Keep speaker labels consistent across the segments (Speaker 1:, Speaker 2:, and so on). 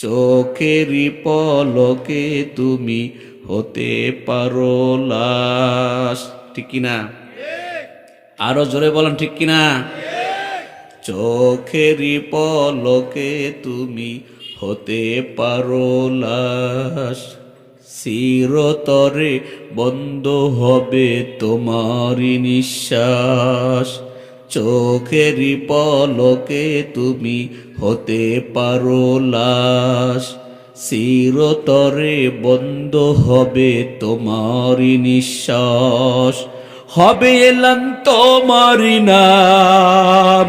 Speaker 1: চোখেরই পলকে তুমি হতে পারো লাশ। ঠিক কিনা? আরও জোরে বলেন, ঠিক কিনা? চোখেরই পলকে তুমি হতে পারো লাশ। চিরতরে বন্ধ হবে তোমারই নিঃশ্বাস। চোখেরই পলকে তুমি হতে পারো লাশ। চিরতরে বন্ধ হবে তোমারই নিঃশ্বাস। হবে এলান তোমারই নাম,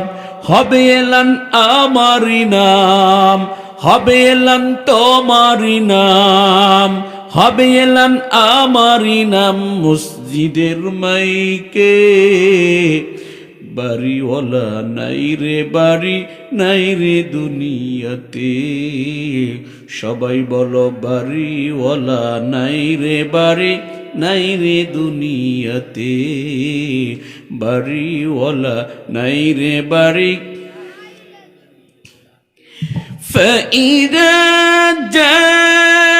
Speaker 1: হবে এলান আমারই নাম, হবে এলান তোমারই নাম, হবে এলান আমারই নাম মসজিদের মাইকে। বাড়িওয়ালা নাই রে বাড়ি নাই রে দুনিয়াতে সবাই বলো বাড়িওয়ালা নাই রে বাড়ি নাই রে দুনিয়াতে বাড়িওয়ালা নাই রে বাড়ি فإذا جاء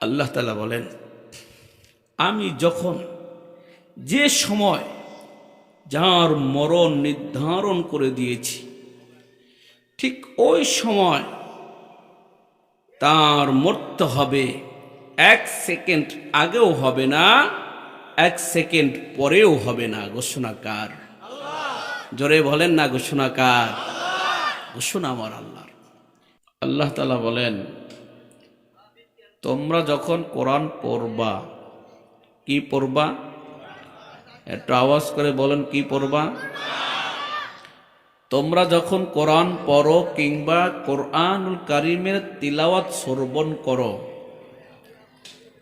Speaker 1: আল্লাহ তালা বলেন, আমি যখন যে সময় যার মরণ নির্ধারণ করে দিয়েছি, ঠিক ওই সময় তার মরতে হবে এক সেকেন্ড আগেও হবে না, এক সেকেন্ড পরেও হবে না। ঘোষণাকার। জোরে বলেন না ঘোষণাকার। ঘোষণা আমার আল্লাহর। আল্লাহ তালা বলেন, তোমরা যখন কোরআন পড়বা, কি পড়বা? একটু আওয়াজ করে বলেন, কি পড়বা? তোমরা যখন কোরআন পড়ো কিংবা কোরআনুল কারিমের তিলাওয়াত শ্রবণ করো,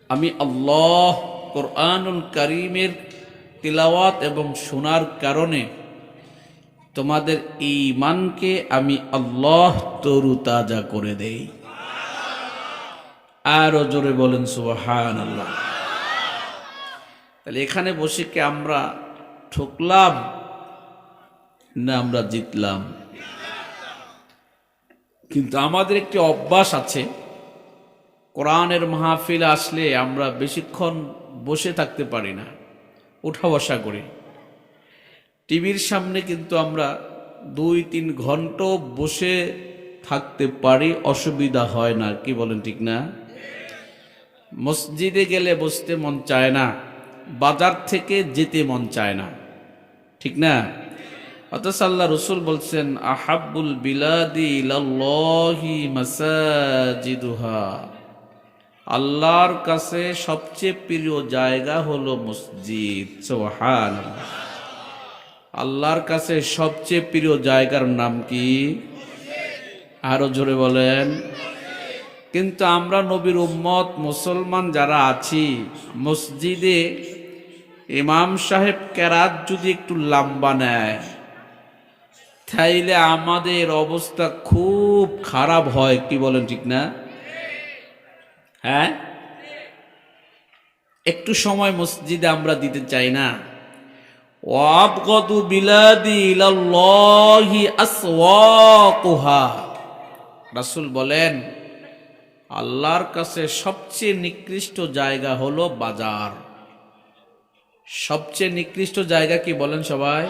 Speaker 1: আমি আল্লাহ কোরআনুল কারিমের তিলাওয়াত এবং শোনার কারণে তোমাদের ইমানকে আমি আল্লাহ তরু তাজা করে দেই। আরও জোরে বলেন সুবহান আল্লাহ তাহলে এখানে বসে কি আমরা ঠকলাম না আমরা জিতলাম? কিন্তু আমাদের একটি অভ্যাস আছে, কোরআনের মাহফিল আসলে আমরা বেশিক্ষণ বসে থাকতে পারি না, উঠা বসা করি। টিভির সামনে কিন্তু আমরা দুই তিন ঘণ্টা বসে থাকতে পারি, অসুবিধা হয় না। কি বলেন ঠিক না? মসজিদে গেলে বসতে মন চায় না, বাজার থেকে যেতে মন চায় না। ঠিক না? অথচ আল্লাহ রসুল বলছেন আহাবুল বিলাদি ইলাল্লাহি মাসাজিদুহা। আল্লাহর কাছে সবচেয়ে প্রিয় জায়গা হলো মসজিদ। সোহান আল্লাহর কাছে সবচেয়ে প্রিয় জায়গার নাম কি? আরও জোরে বলেন। কিন্তু আমরা নবীর উম্মত, মুসলমান যারা আছি, মসজিদে ইমাম সাহেব কেরাত যদি একটু লম্বা নেয়, তাইলে আমাদের অবস্থা খুব খারাপ হয়, কি বলেন ঠিক না? হ্যাঁ? একটু সময় মসজিদে আমরা দিতে চাই না। ওয়াবগদু বিলাদি ইলাল্লাহি আসওয়াকুহা। রাসূল বলেন, আল্লাহর কাছে সবচেয়ে নিকৃষ্ট জায়গা হলো বাজার। সবচেয়ে নিকৃষ্ট জায়গা কি বলেন সবাই?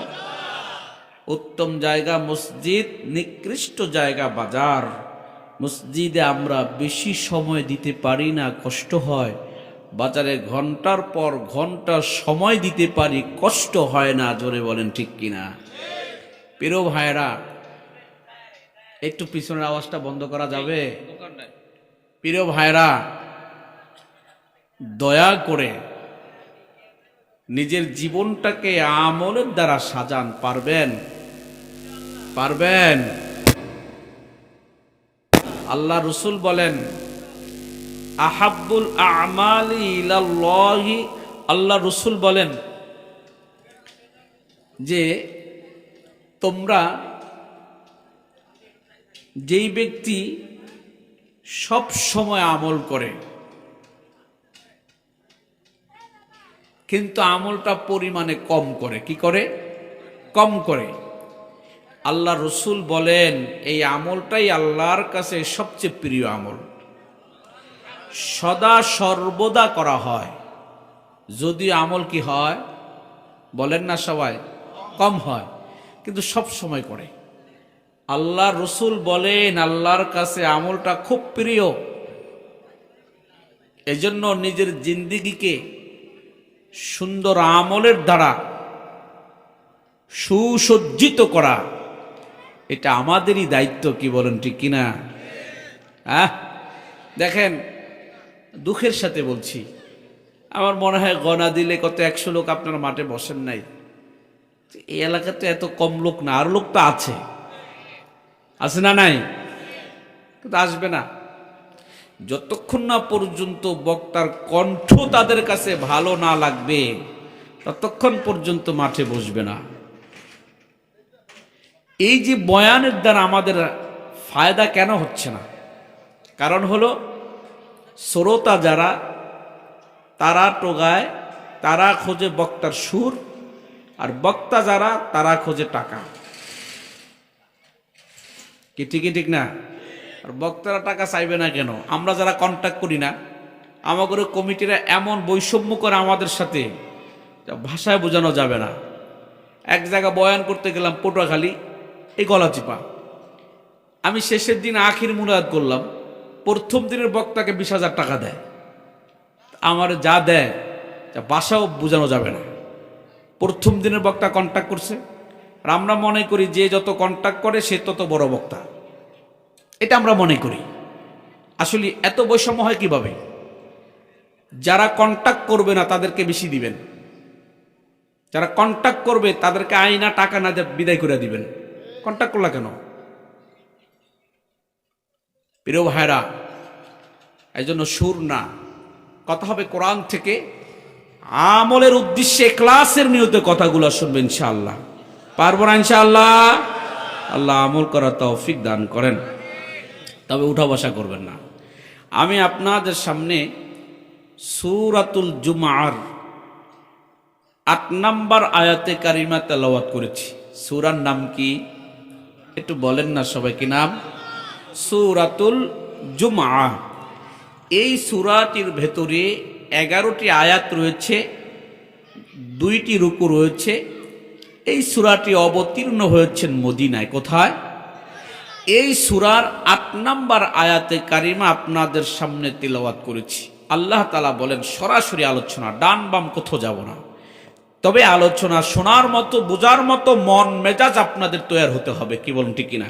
Speaker 1: উত্তম জায়গা মসজিদ, নিকৃষ্ট জায়গা বাজার। মসজিদে আমরা বেশি সময় দিতে পারি না, কষ্ট হয়। বাজারে ঘণ্টার পর ঘণ্টা সময় দিতে পারি, কষ্ট হয় না, জোরে বলেন ঠিক কিনা? প্রিয় ভাইরা একটু পিছনের আওয়াজটা বন্ধ করা যাবে? প্রিয় ভাইরা দয়া করে নিজের জীবনটাকে আমলের দ্বারা সাজান, পারবেন? পারবেন? আল্লাহ রসুল বলেন আহাব্বুল আমালি আল্লাহ রসুল বলেন যে, তোমরা যেই ব্যক্তি সব সময় আমল করে, কিন্তু আমলটা পরিমাণে কম করে, কি করে? কম করে। আল্লাহ রসুল বলেন, এই আমলটাই আল্লাহর কাছে সবচেয়ে প্রিয় আমল। সদা সর্বদা করা হয়। যদি আমল কি হয়? বলেন না সবাই, কম হয়, কিন্তু সব সময় করে। আল্লাহ রসুল বলেন, আল্লাহর কাছে আমলটা খুব প্রিয়। এজন্য নিজের জিন্দিগিকে সুন্দর আমলের দ্বারা সুসজ্জিত করা, এটা আমাদেরই দায়িত্ব, কি বলেন ঠিক কিনা? হ্যাঁ দেখেন দুঃখের সাথে বলছি, আমার মনে হয় গনা দিলে কত একশো লোক আপনার মাঠে বসেন নাই। এই এলাকাতে এত কম লোক না, আর লোক তো আছে। আছে না নাই? কিন্তু আসবে না। যতক্ষণ না পর্যন্ত বক্তার কণ্ঠ তাদের কাছে ভালো না লাগবে, ততক্ষণ পর্যন্ত মাঠে বসবে না। এই যে বয়ানের দ্বারা আমাদের ফায়দা কেন হচ্ছে না? কারণ হলো শ্রোতা যারা, তারা টোগায়, তারা খোঁজে বক্তার সুর, আর বক্তা যারা, তারা খোঁজে টাকা। কি ঠিকই ঠিক না? আর বক্তারা টাকা চাইবে না কেন? আমরা যারা কন্ট্যাক্ট করি না, আমাদের কমিটিরা এমন বৈষম্য করে আমাদের সাথে ভাষায় বোঝানো যাবে না। এক জায়গা বয়ান করতে গেলাম পটুয়াখালী, এই গলা চিপা। আমি শেষের দিন আখির মুরাদ করলাম। প্রথম দিনের বক্তাকে বিশ হাজার টাকা দেয়। আমার যা দেয় বাসাও বোঝানো যাবে না। প্রথম দিনের বক্তা কন্ট্যাক্ট করছে। আর আমরা মনে করি যে যত কন্ট্যাক্ট করে, সে তত বড় বক্তা। এটা আমরা মনে করি। আসলে এত বৈষম্য হয় কীভাবে? যারা কন্ট্যাক্ট করবে না, তাদেরকে বেশি দিবেন। যারা কন্ট্যাক্ট করবে, তাদেরকে আইনা টাকা না বিদায় করে দিবেন। কন্ট্যাক্ট করলা কেন? প্রিয় ভাইরা এই জন্য সুর না। কথা হবে কোরআন থেকে। আমলের উদ্দেশ্যে ক্লাসের নিয়তে কথাগুলো শুনবেন ইনশাআল্লাহ। পারব না ইনশাআল্লাহ? আল্লাহ আমল করার তৌফিক দান করেন। তবে উঠা বসা করবেন না। আমি আপনাদের সামনে সুরাতুল জুমার আট নাম্বার আয়াতে কারিমা তেলাওয়াত করেছি। সুরার নাম কি? একটু বলেন না সবাই কি নাম। সুরাতুল জুমা এই সুরাটির ভেতরে এগারোটি আয়াত রয়েছে, দুইটি রুকু রয়েছে। এই সুরাটি অবতীর্ণ হয়েছেন মদিনায়। কোথায়? এই সুরার আট নাম্বার আয়াতে কারিমা আপনাদের সামনে তিলাওয়াত করেছি। আল্লাহ তালা বলেন, সরাসরি আলোচনা, ডান বাম কোথাও যাব না। তবে আলোচনা শোনার মতো, বোঝার মতো মন মেজাজ আপনাদের তৈরি হতে হবে, কি বলুন ঠিক কিনা?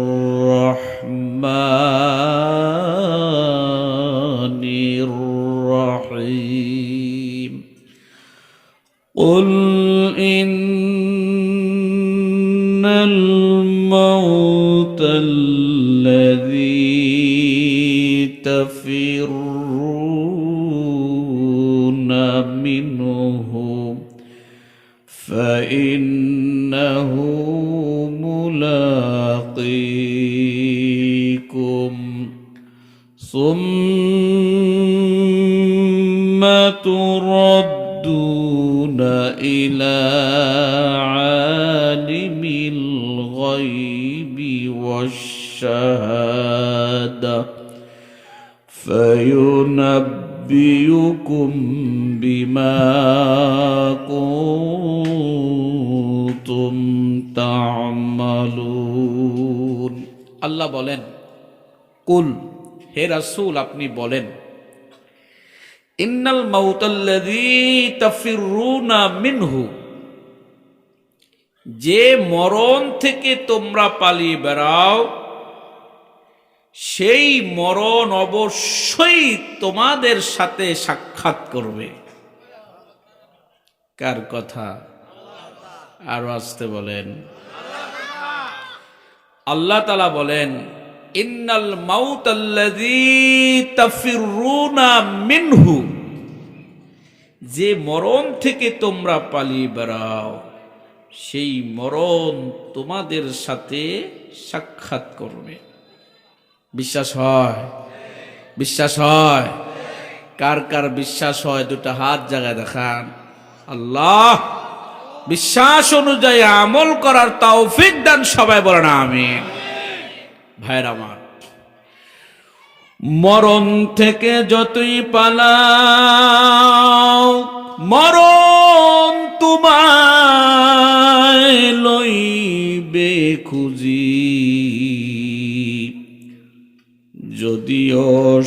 Speaker 1: بما كنتم تعملون আল্লাহ বলেন কুল হে রাসূল আপনি বলেন ইন্নাল মাউতাল্লাযী তাফিরুনা মিনহু যে মরণ থেকে তোমরা পালিয়ে বেড়াও সেই মরণ অবশ্যই তোমাদের সাথে সাক্ষাৎ করবে। কার কথা? আরও আসতে বলেন। আল্লাহ তালা বলেন, ইন্নাল মাউত তাফিরুনা মিনহু। যে মরণ থেকে তোমরা পালিয়ে বেড়াও, সেই মরণ তোমাদের সাথে সাক্ষাৎ করবে। বিশ্বাস হয়। বিশ্বাস হয়। কার কার বিশ্বাস হয় দুটা হাত জায়গায় দেখান। আল্লাহ, বিশ্বাস অনুযায়ী আমল করার তৌফিক দান সবাই বলেন আমি ভাইর আমার, মরণ থেকে যতই পালাও, মরণ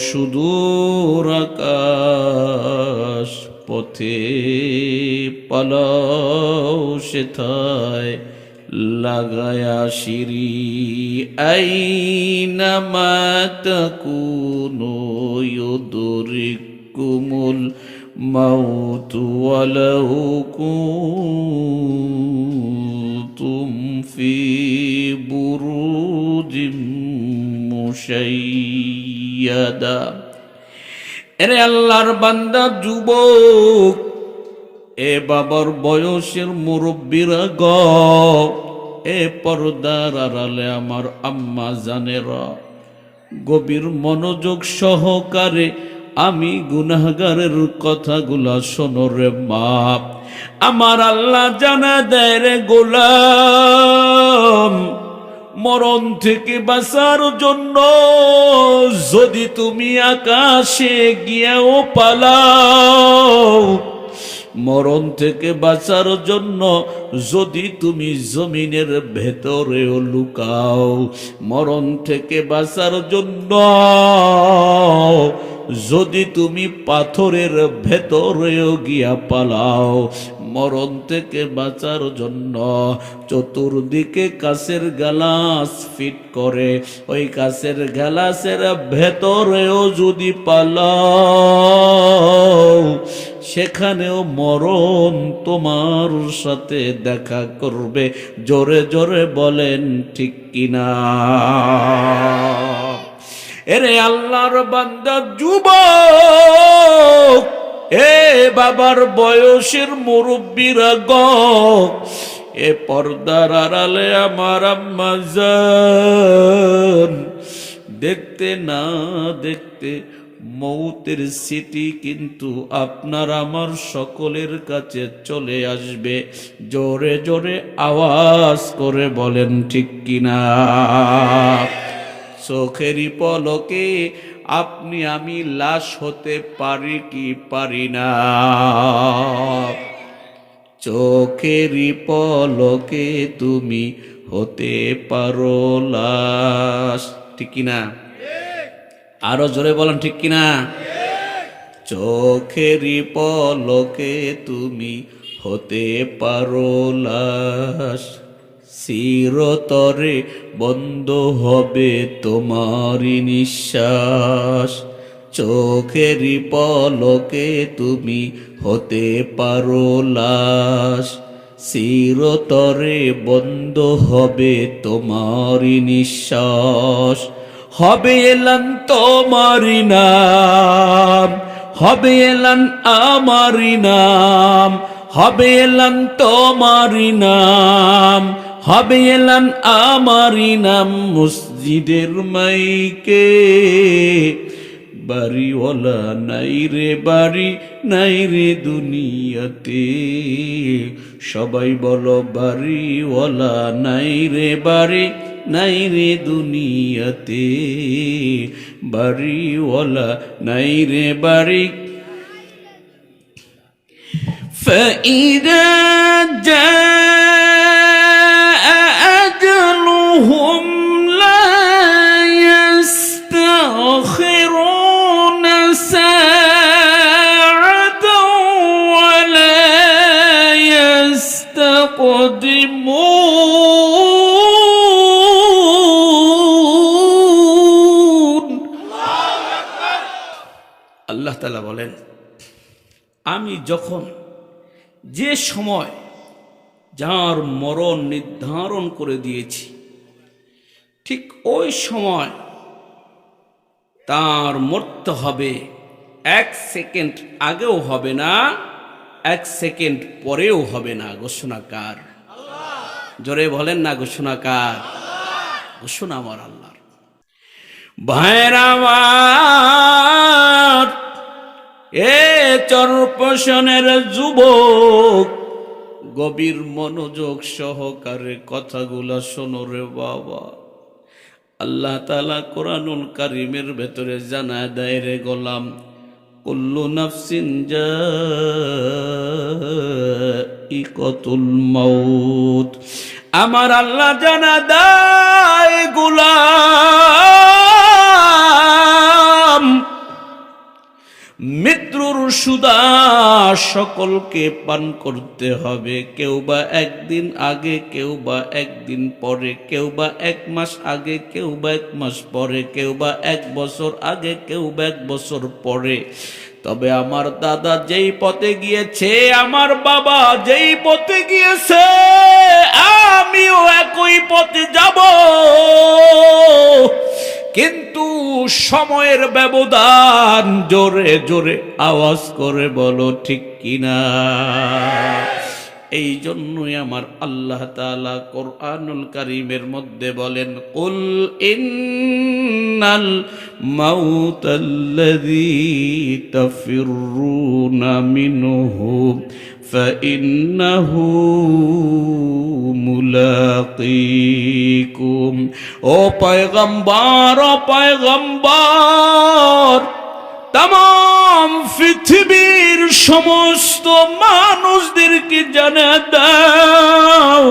Speaker 1: সুদূর আকাশ পথে পালাও সেথায়, লাগায়া সিঁড়ি আইনামা তাকুনু ইউদরিকুমুল মাউত ওয়ালাউ কুনতুম ফি বুরুজিম মুশাইয়াদা এরে আল্লাহর বান্দা, যুবক, এ বাবার বয়সের মুরব্বীরা গ, এ পর্দার আড়ালে আমার আম্মা জানেরা। গভীর মনোযোগ সহকারে আমি গুনাহগারের কথাগুলা শোনো রে মা। আমার আল্লাহ জানা দেয় রে গোলাম। মরণ থেকে বাঁচার জন্য যদি তুমি আকাশে গিয়েও পালাও, মরণ থেকে বাঁচার জন্য যদি তুমি জমিনের ভেতরেও লুকাও, মরণ থেকে বাঁচার জন্য যদি তুমি পাথরের ভেতরেও গিয়া পালাও মরণ থেকে বাঁচার জন্য চতুর্দিকে কাছের গ্যালাস ফিট করে। ওই কাছের গ্যালাসের ভেতরেও যদি পালাও, সেখানেও মরণ তোমার সাথে দেখা করবে। জোরে জোরে বলেন, ঠিক কিনা? এরে আল্লাহর বান্দা, যুবক! এ বাবার বয়সের মুরব্বীরা গ, এ পর্দার আড়ালে আমার আম্মা দেখতে না দেখতে মৌতের স্মৃতি কিন্তু আপনার আমার সকলের কাছে চলে আসবে। জোরে জোরে আওয়াজ করে বলেন, ঠিক কিনা? চোখেরই পলকে আপনি আমি লাশ হতে পারি কি পারি না? চোখেরই পলকে তুমি হতে পারো লাশ। ঠিক কিনা আরও জোরে বলেন, ঠিক কিনা চোখেরই পলকে তুমি হতে পারো লাশ। চিরতরে বন্ধ হবে তোমারই নিঃশ্বাস। চোখেরই পলকে তুমি হতে পারো লাশ। চিরতরে বন্ধ হবে তোমারই নিঃশ্বাস। হবে এলান তোমারই নাম, হবে এলান আমারই নাম, হবে এলান তোমারই নাম। হবে এলান আমারই নাম মসজিদের মাইকে বাড়িওয়ালা নাই রে বাড়ি নাই রে দুনিয়াতে সবাই বলো বাড়িওয়ালা নাই রে বাড়ি নাই রে দুনিয়াতে বাড়িওয়ালা নাই রে বাড়ি فإذا جاء আমি যখন যে সময় যার মরণ নির্ধারণ করে দিয়েছি, ঠিক ওই সময় তার মরতে হবে এক সেকেন্ড আগেও হবে না, এক সেকেন্ড পরেও হবে না। ঘোষণাকার জোরে বলেন না ঘোষণাকার ঘোষণা আমার আল্লাহর। ভাইরা এ চরপশনের যুবক, গভীর মনোযোগ সহকারে কথাগুলো শোনো রে বাবা। আল্লাহ তালা কোরআনুল কারিমের ভেতরে জানা দেয় রে গোলাম, কুল্লু নাফসিন মাউত। আমার আল্লাহ জানা দেয়, গুলাম মৃত্যুর সুদা সকলকে পান করতে হবে। কেউ বা একদিন আগে, কেউ বা একদিন পরে, কেউ বা এক মাস আগে, কেউ বা এক মাস পরে, কেউ বা এক বছর আগে, কেউ বা এক বছর পরে। তবে আমার দাদা যেই পথে গিয়েছে, আমার বাবা যেই পথে গিয়েছে, আমিও একই পথে যাব। কিন্তু সময়ের ব্যবধান জোরে জোরে আওয়াজ করে বলো ঠিক কিনা? এই জন্যই আমার আল্লাহ তাআলা কোরআনুল কারীমের মধ্যে বলেন কুল ইন্নাল মাউতাল্লাযী তাফিরুনা মিনহু فإنه মুলাকিকুম ও পয়গম্বর ও পয়গম্বর তাম পৃথিবীর সমস্ত মানুষদেরকে জানা দাও।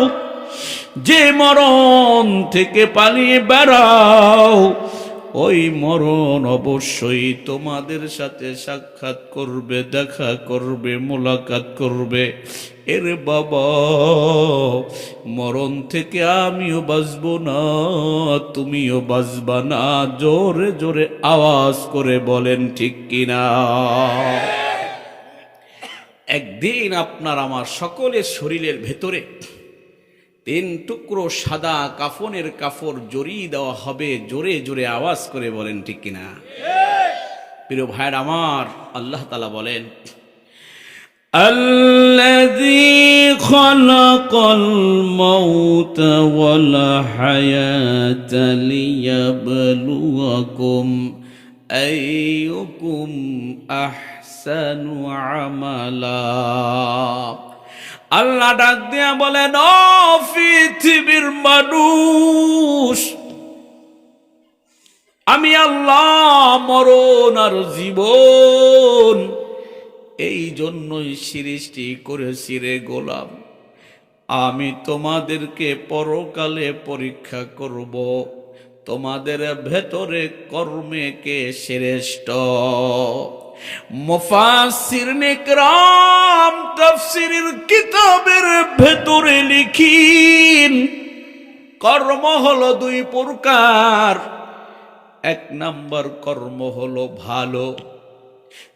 Speaker 1: যে মরণ থেকে পালিয়ে বেড়াও, ওই মরণ অবশ্যই তোমাদের সাথে সাক্ষাৎ করবে, দেখা করবে, মোলাকাত করবে। এর বাবা, মরণ থেকে আমিও বাঁচব না, তুমিও বাঁচবা না। জোরে জোরে আওয়াজ করে বলেন, ঠিক কিনা? একদিন আপনার আমার সকলের শরীরের ভেতরে তিন টুকরো সাদা কাফনের কাফর জড়িয়ে দেওয়া হবে জোরে জোরে আওয়াজ করে বলেন ঠিক কিনা প্রিয় ভাইয়ের আমার আল্লাহ তালা বলেন الذي خلق الموت والحياة ليبلوكم أيكم أحسن আহসানু আমালা। আল্লাহ ডাক দিয়া বলেন, ও পৃথিবীর মানুষ, আমি আল্লাহ মরণ আর জীবন এই জন্যই সৃষ্টি করেছি রে গোলাম। আমি তোমাদেরকে পরকালে পরীক্ষা করব। তোমাদের ভেতরে কর্মে কে শ্রেষ্ঠ? মুফাসির নিকরাম তাফসিরের কিতাবের ভেতরে লিখিন, কর্ম হলো দুই প্রকার। এক নাম্বার কর্ম হলো ভালো,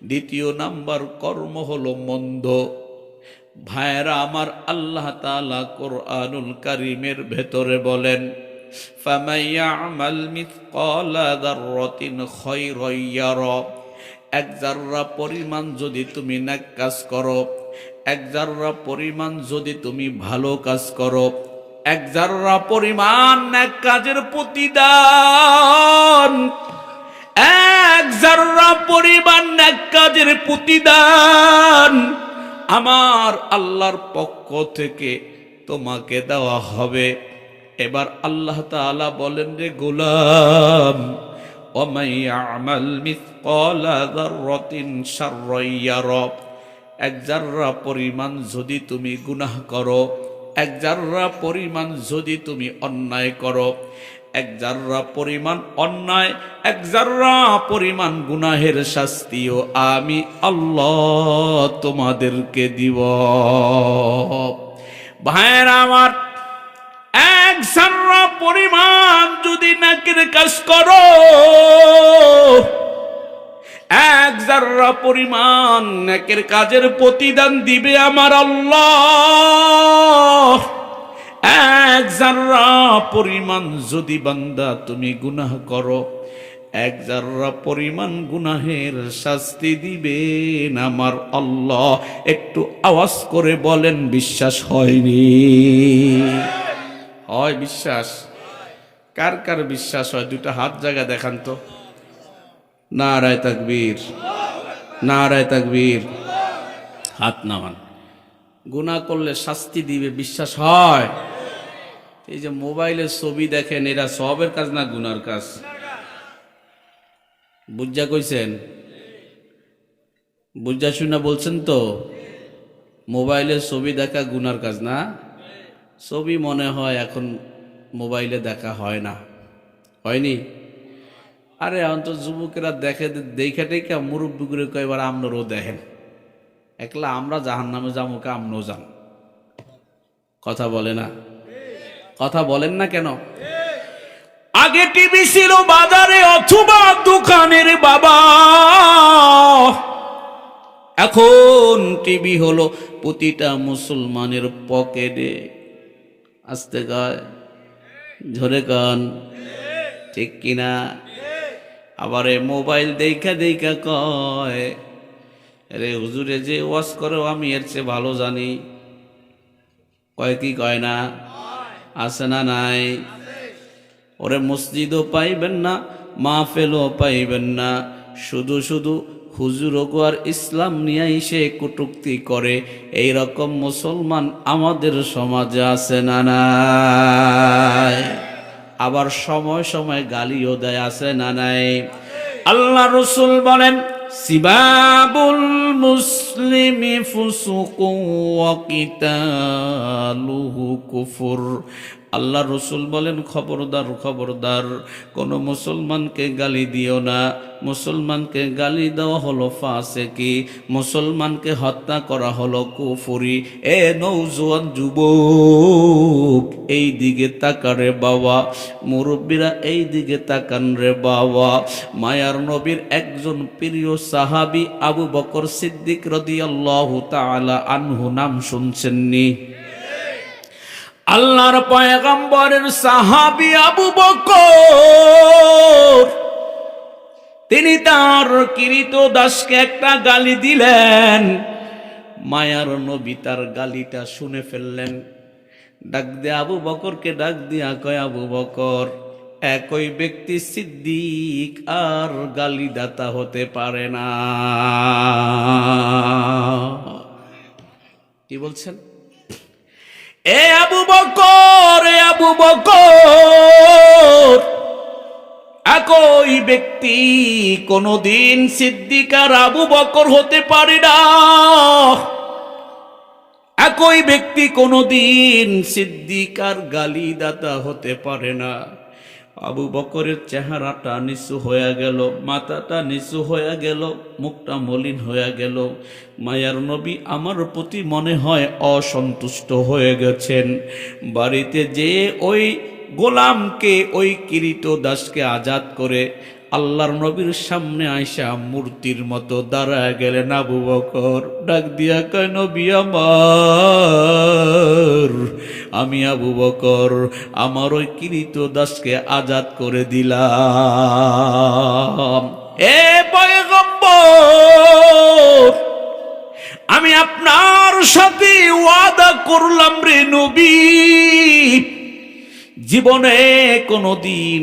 Speaker 1: দ্বিতীয় নাম্বার কর্ম হলো মন্দ। ভাইরা আমার আল্লাহ তাআলা কোরআনুল কারিমের ভেতরে বলেন ফামাইয়ামাল মিথকালা দাররাতিন খায়রান ইয়ারা। এক জাররা পরিমাণ যদি তুমি নেক কাজ করো, এক জাররা পরিমাণ যদি তুমি ভালো কাজ করো, এক জাররা পরিমাণ নেক কাজের প্রতিদান, এক জাররা পরিমাণ নেক কাজের প্রতিদান, আমার আল্লাহর পক্ষ থেকে তোমাকে দেওয়া হবে। এবার আল্লাহ তাআলা বলেন, রে গোলাম ومن يعمل مثقال ذرة شرا يره এক জাররা পরিমাণ যদি তুমি গুনাহ করো এক জাররা পরিমাণ যদি তুমি অন্যায় করো এক জাররা পরিমাণ অন্যায় এক জাররা পরিমাণ গুনাহের শাস্তিও আমি আল্লাহ তোমাদেরকে দিব ভাইয়ের আমার এক সার্রা পরিমাণ যদি নাকের কাজ করো, এক জাররা পরিমাণ নাকের কাজের প্রতিদান দিবে আমার আল্লাহ। এক জাররা পরিমাণ যদি বান্দা তুমি গুনাহ করো, এক জাররা পরিমাণ গুনাহের শাস্তি দিবেন আমার আল্লাহ। একটু আওয়াজ করে বলেন, বিশ্বাস হয়নি। হয় বিশ্বাস। কার কার বিশ্বাস হয়? দুটা হাত জায়গা দেখান তো। নারায় তাকবীর। নারায় তাকবীর। হাত নামান। গুণা করলে শাস্তি দিবে, বিশ্বাস হয়। এই যে মোবাইলের ছবি দেখেন, এরা সবের কাজ না গুনার কাজ? বুঝা কইছেন? বুঝা শুনা বলছেন তো? মোবাইলের ছবি দেখা গুনার কাজ না? ছবি মনে হয় এখন মোবাইলে দেখা হয় না। হয়নি? আরে অন্ত যুবকেরা দেখে দেখে টেকে মুরব্বী করে কয়েবার আপনারও দেখেন। একলা আমরা জাহান নামে যামুকে আমনও যান কথা বলে না। কথা বলেন না কেন? আগে টিভি ছিল বাজারে অথবা দোকানের বাবা। এখন টিভি হলো প্রতিটা মুসলমানের পকেটে। আসতে গায় ঝরে গান ঠিক কিনা? আবার মোবাইল দেখা দেখা কয় রে হুজুরে যে ওয়াশ করো, আমি এর চেয়ে ভালো জানি। কয় কি কয় না? আসে না নাই? ওরে মসজিদও পাইবেন না মা মাহফেলও পাইবেন না। শুধু শুধু হুজুর আর ইসলাম নিয়ে সে কটুক্তি করে এই রকম মুসলমান আমাদের সমাজে আছে না নাই? আবার সময় সময় গালিও দেয়, আছে না নাই? আল্লাহ রসুল বলেন, সিবাবুল মুসলিমি ফুসুকু ওয়া কিতালুহু কুফুর। আল্লাহ রসুল বলেন, খবরদার খবরদার, কোন মুসলমানকে গালি দিও না। মুসলমানকে গালি দেওয়া হলো ফাঁসে কি মুসলমানকে হত্যা করা হলো কুফুরি। এ নৌজোয়ান যুবক, এই দিকে তাকারে বাবা। মুরব্বীরা এই দিকে তাকান রে বাবা। মায়ার নবীর একজন প্রিয় সাহাবি আবু বকর সিদ্দিক রদিয়াল্লাহু তাআলা আনহু নাম শুনছেননি? আল্লাহর পয়গম্বরের সাহাবি আবু বকর, তিনি তার কিরিত দাসকে একটা গালি দিলেন। মায়ার নবী তার গালিটা শুনে ফেললেন। ডাক দিয়ে আবু বকরকে ডাক দিয়া কয়, আবু বকর, একই ব্যক্তি সিদ্দিক আর গালিদাতা হতে পারে না। কি বলছেন? এ আবু বকর, এ আবু বকর। একই ব্যক্তি কোনদিন সিদ্দিকার আবু বকর হতে পারে না। একই ব্যক্তি কোনদিন সিদ্দিকার গালিদাতা হতে পারে না। আবু বকরের চেহারাটা নিচু হয়ে গেল, মাথাটা নিচু হয়ে গেল, মুখটা মলিন হয়ে গেল। মায়ার নবী আমার প্রতি মনে হয় অসন্তুষ্ট হয়ে গেছেন। বাড়িতে যে ওই গোলামকে, ওই কিরিত দাসকে আজাদ করে আল্লাহর নবীর সামনে আইসা মূর্তির মতো দাঁড়ায় গেলেন আবু বকর। ডাক দিয়া কয়, নবী আমার, আমি আবু বকর, আমার ওই কিরিত দাসকে আজাদ করে দিলাম। এ পয়গম্বর, আমি আপনার সাথে ওয়াদা করলাম রে নবী। জীবনে কোনোদিন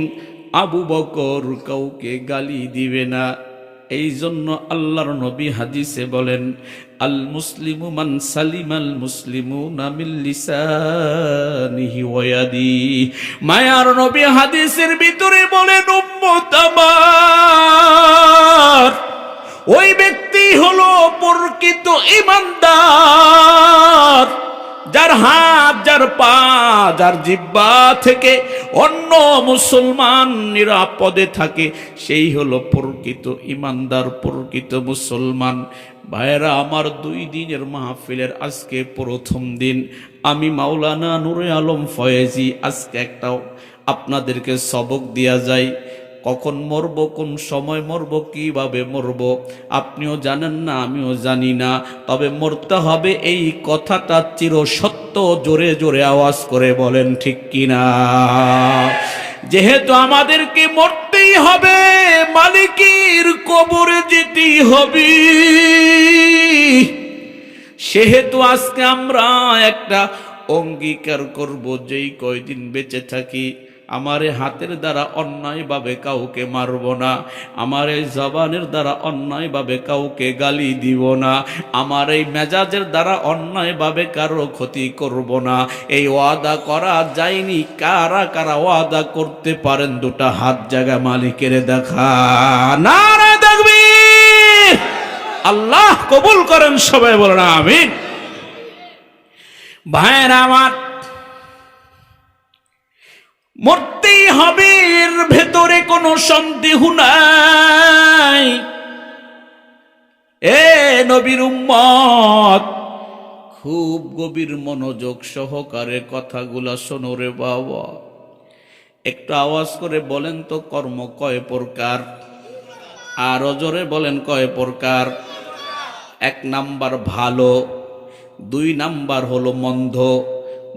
Speaker 1: আবু বকর কাউকে গালি দিবে না। এই জন্য আল্লাহর নবী হাদিসে বলেন, আল মুসলিমু মান সালিম আল মুসলিমু নামিল্লিসানিহি ওয়াদি মায়ার নবী হাদিসের ভিতরে বলেন ওই ব্যক্তি হলো প্রকৃত ইমানদার যার হাত, যার পা, যার জিব্বা থেকে অন্য মুসলমান নিরাপদে থাকে। সেই হলো প্রকৃত ইমানদার, প্রকৃত মুসলমান। ভাইয়েরা, আমার দুই দিনের মাহফিলের আজকে প্রথম দিন। আমি মাওলানা নুরে আলম ফয়েজি, আজকে একটা আপনাদেরকে সবক দেয়া যায় কখন মরব, কোন সময় মরব, কীভাবে মরব, আপনিও জানেন না, আমিও জানি না। তবে মরতে হবে এই কথাটা চির সত্য জোরে জোরে আওয়াজ করে বলেন, ঠিক কিনা? যেহেতু আমাদেরকে মরতেই হবে, মালিকের কবরে যেতেই হবে। সেহেতু আজকে আমরা একটা অঙ্গীকার করব, যেই কয়দিন বেঁচে থাকি। আমার হাতের দ্বারা অন্যায়ভাবে কাউকে মারব না। আমার এই জবানের দ্বারা অন্যায়ভাবে কাউকে গালি দিব না। আমার এই মেজাজের দ্বারা অন্যায়ভাবে কারও ক্ষতি করব না। এই ওয়াদা করা যায়নি। কারা কারা ওয়াদা করতে পারেন দুটা হাত জায়গা মালিকের দেখা। না দেখবি আল্লাহ কবুল করেন সবাই বলেন আমি ভাইয়ের আমার মরতেই হবে, এর ভেতরে কোনো সন্দেহ নাই। এ নবীর উম্মত, খুব গভীর মনোযোগ সহকারে কথাগুলা শোনো রে বাবা। একটু আওয়াজ করে বলেন তো, কর্ম কয় প্রকার? আরও জোরে বলেন, কয় প্রকার? এক নাম্বার ভালো, দুই নাম্বার হলো মন্ধ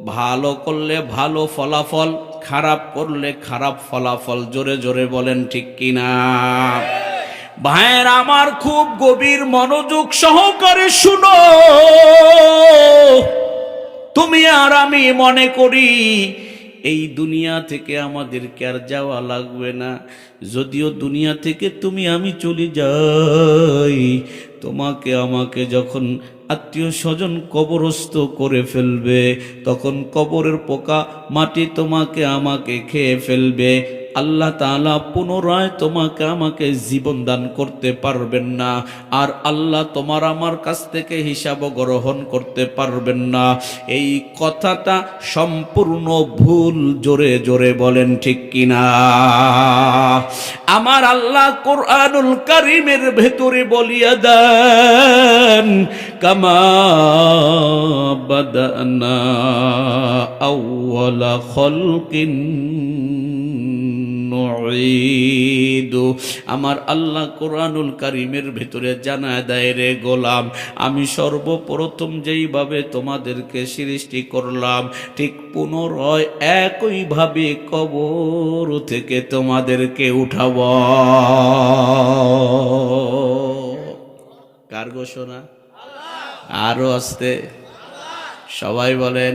Speaker 1: ভালো করলে ভালো ফলাফল খারাপ করলে খারাপ ফলাফল জোরে জোরে বলেন ঠিক কিনা? ভাইয়ের, আমার খুব গভীর মনোযোগ সহকারে শুনো। তুমি আর আমি মনে করি এই দুনিয়া থেকে আমাদেরকে আর যাওয়া লাগবে না। যদিও দুনিয়া থেকে তুমি আমি চলে যাই, তোমাকে আমাকে যখন আত্মীয় স্বজন কবরস্থ করে ফেলবে। তখন কবরের পোকা মাটি তোমাকে আমাকে খেয়ে ফেলবে। আল্লাহ তাআলা পুনরায় তোমাকে আমাকে জীবন দান করতে পারবেন না, আর আল্লাহ তোমার আমার কাছ থেকে হিসাব গ্রহণ করতে পারবেন না। এই কথাটা সম্পূর্ণ ভুল, জোরে জোরে বলেন ঠিক কিনা? আমার আল্লাহ কোরআনুল কারিমের ভেতরে বলিয়া দেন, কামা বাদানা আউওয়ালা খলকিন নুঈদু। আমার আল্লাহ কোরআনুল কারিমের ভেতরে জানা দেয়, রে গোলাম, আমি সর্বপ্রথম যেইভাবে তোমাদেরকে সৃষ্টি করলাম, ঠিক পুনরায় একইভাবে কবর থেকে তোমাদেরকে উঠাব। কার ঘোষণা? আরও আসতে। সবাই বলেন